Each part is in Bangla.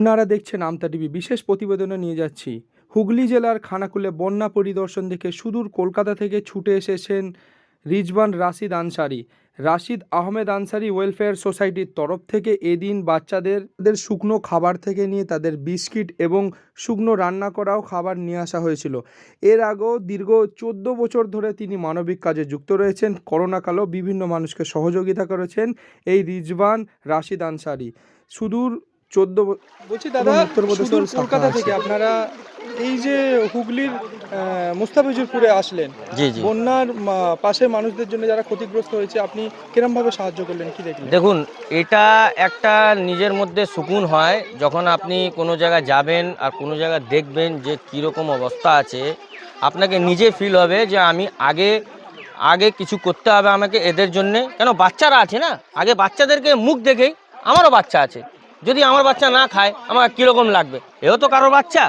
আপনারা দেখছেন আমতা টিভি। বিশেষ প্রতিবেদনে নিয়ে যাচ্ছি। হুগলি জেলার খানাকুলে বন্যা পরিদর্শন দেখে সুদূর কলকাতা থেকে ছুটে এসেছেন রিজবান রাশিদ আনসারি। রাশিদ আহমেদ আনসারি ওয়েলফেয়ার সোসাইটির তরফ থেকে এদিন বাচ্চাদের শুকনো খাবার থেকে নিয়ে তাদের বিস্কিট এবং শুকনো রান্না করাও খাবার নিয়ে আসা হয়েছিল। এর আগেও দীর্ঘ চোদ্দ বছর ধরে তিনি মানবিক কাজে যুক্ত রয়েছেন। করোনাকালেও বিভিন্ন মানুষকে সহযোগিতা করেছেন এই রিজবান রাশিদ আনসারি। সুদূর চোদ্দ বলছি দাদা উত্তরপ্রদেশের কলকাতা থেকে আপনারা এই যে হুগলির মুস্তাফিজুরপুরে আসলেন বন্যার মা- পাশের মানুষদের জন্য যারা ক্ষতিগ্রস্ত হয়েছে আপনি কিরম ভাবে সাহায্য করলেন কি দেখলেন? দেখুন এটা একটা নিজের মধ্যে সুকুন হয় যখন আপনি কোনো জায়গায় যাবেন আর কোনো জায়গায় দেখবেন যে কীরকম অবস্থা আছে আপনাকে নিজে ফিল হবে যে আমি আগে আগে কিছু করতে হবে আমাকে এদের জন্যে। কেন? বাচ্চারা আছে না? আগে বাচ্চাদেরকে মুখ দেখেই আমারও বাচ্চা আছে। যদি আমার বাচ্চা না খায় আমার কীরকম লাগবে? এও তো কারোর বাচ্চা।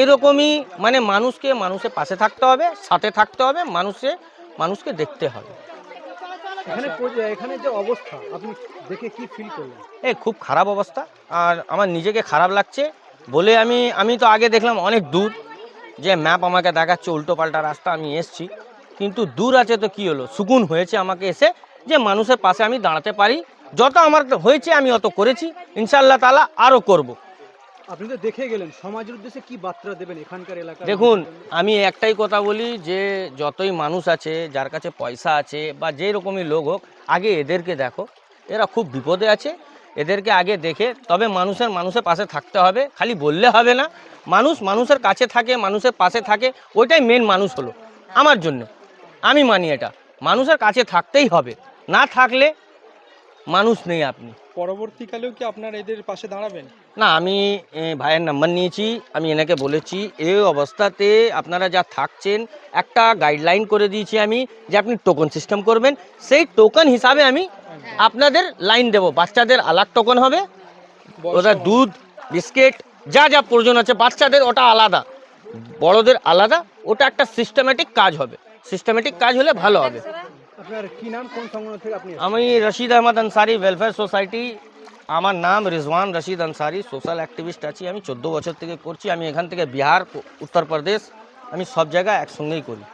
এরকমই মানে মানুষকে মানুষের পাশে থাকতে হবে সাথে থাকতে হবে মানুষে মানুষকে দেখতে হবে। এখানে এখানে যে অবস্থা আপনি দেখে কি ফিল করলেন? এ খুব খারাপ অবস্থা। আর আমার নিজেকে খারাপ লাগছে বলে আমি আমি তো আগে দেখলাম অনেক দূর যে ম্যাপ আমাকে দেখাচ্ছে উল্টো পাল্টা রাস্তা আমি এসছি। কিন্তু দূর আছে তো কি হলো? সুকুন হয়েছে আমাকে এসে যে মানুষের পাশে আমি দাঁড়াতে পারি যত আমার হয়েছে আমি অত করেছি। ইনশাআল্লাহ তালা আরও করব। আপনি তো দেখে গেলেন সমাজের উদ্দেশ্যে কি বার্তা দেবেন এখানকার এলাকার দেখুন আমি একটাই কথা বলি যে যতই মানুষ আছে যার কাছে পয়সা আছে বা যে রকমই লোক হোক আগে এদেরকে দেখো। এরা খুব বিপদে আছে। এদেরকে আগে দেখে তবে মানুষের মানুষের পাশে থাকতে হবে। খালি বললে হবে না। মানুষ মানুষের কাছে থাকে মানুষের পাশে থাকে। ওইটাই মেন মানুষ হলো। আমার জন্য। আমি মানি এটা। মানুষের কাছে থাকতেই হবে। না থাকলে মানুষ নেই আপনি। পরবর্তীকালেও কি আপনার এদের পাশে দাঁড়াবেন? না আমি ভাইয়ের নাম্বার নিয়েছি আমি এনাকে বলেছি এই অবস্থাতে আপনারা যা থাকছেন একটা গাইডলাইন করে দিয়েছি আমি যে আপনি টোকন সিস্টেম করবেন। সেই টোকন হিসাবে আমি আপনাদের লাইন দেব। বাচ্চাদের আলাদা টোকন হবে ওটা দুধ বিস্কিট যা যা প্রয়োজন আছে। বাচ্চাদের ওটা আলাদা বড়দের আলাদা ওটা একটা সিস্টেমেটিক কাজ হবে। সিস্টেমেটিক কাজ হলে ভালো হবে। আমি রশিদ আহমদ আনসারি ওয়েলফেয়ার সোসাইটি আমার নাম রিজওয়ান রশিদ আনসারি সোশ্যাল অ্যাক্টিভিস্ট আছি। আমি চোদ্দ বছর থেকে করছি। আমি এখান থেকে বিহার, উত্তরপ্রদেশ। আমি সব জায়গায় একসঙ্গেই করি।